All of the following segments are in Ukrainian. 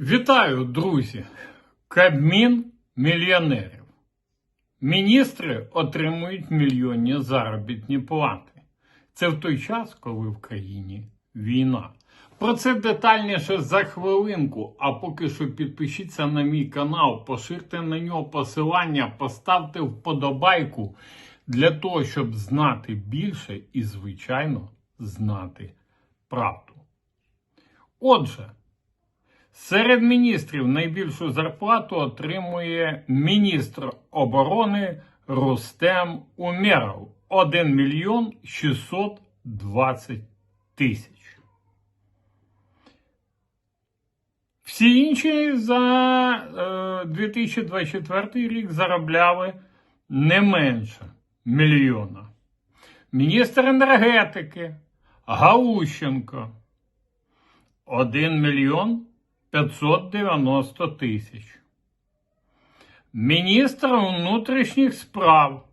Вітаю, друзі! Кабмін мільйонерів. Міністри отримують мільйонні заробітні плати. Це в той час, коли в країні війна. Про це детальніше за хвилинку. А поки що підпишіться на мій канал, поширте на нього посилання, поставте вподобайку для того, щоб знати більше і, звичайно, знати правду. Отже. Серед міністрів найбільшу зарплату отримує міністр оборони Рустем Умєров 1 мільйон 620 тисяч. Всі інші за е, 2024 рік заробляли не менше мільйона. Міністр енергетики Галущенко 1 мільйон 590 тисяч. Міністр внутрішніх справ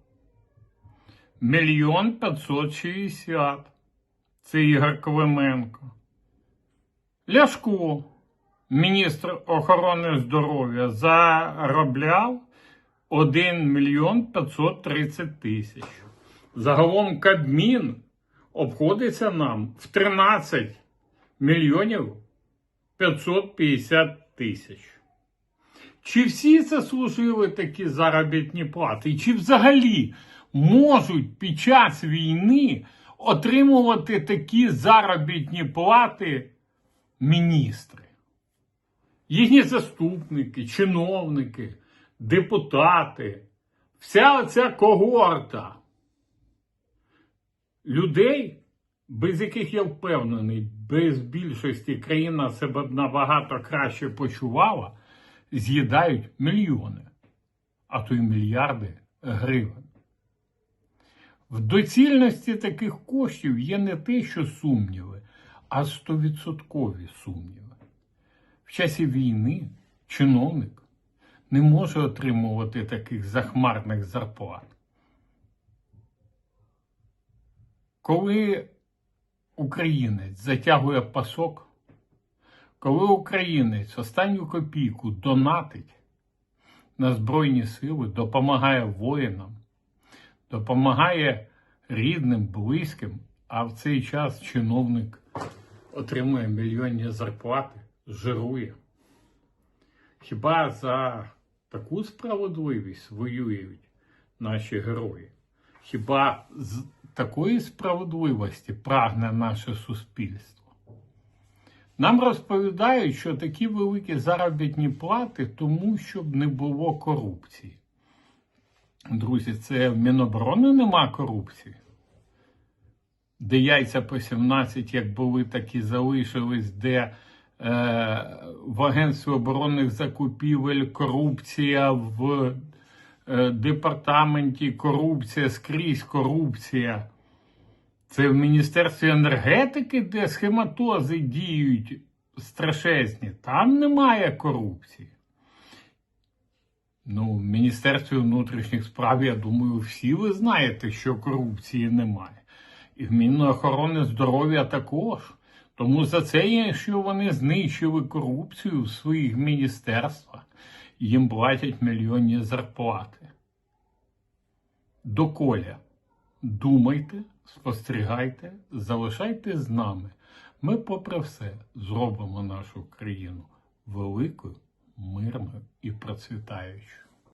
мільйон 560. Це Ігор Клименко. Ляшко, міністр охорони здоров'я, заробляв 1 мільйон 530 тисяч. Загалом Кабмін обходиться нам в 13 мільйонів 550 тисяч. Чи всі заслужили такі заробітні плати? І чи взагалі можуть під час війни отримувати такі заробітні плати міністри? Їхні заступники, чиновники, депутати, вся ця когорта людей без яких я впевнений, без більшості країна себе б набагато краще почувала, з'їдають мільйони, а то й мільярди гривень. В доцільності таких коштів є не те, що сумніви, а стовідсоткові сумніви. В часі війни чиновник не може отримувати таких захмарних зарплат. Коли українець затягує пасок, коли українець останню копійку донатить на Збройні Сили, допомагає воїнам, допомагає рідним, близьким, а в цей час чиновник отримує мільйонні зарплати, жирує. Хіба за таку справедливість воюють наші герої? Хіба такої справедливості прагне наше суспільство? Нам розповідають, що такі великі заробітні плати, тому щоб не було корупції. Друзі, це в Міноборони нема корупції. Де яйця по 17, як були, так і залишились, де е, в Агентстві оборонних закупівель корупція в департаменті корупція, скрізь корупція. Це в Міністерстві енергетики, де схематози діють страшезні. Там немає корупції. Ну, в Міністерстві внутрішніх справ, я думаю, всі ви знаєте, що корупції немає. І в Мінохорони здоров'я також. Тому за це, якщо вони знищили корупцію в своїх міністерствах, їм платять мільйонні зарплати. Доколя, думайте, спостерігайте, залишайте з нами. Ми, попри все, зробимо нашу країну великою, мирною і процвітаючою.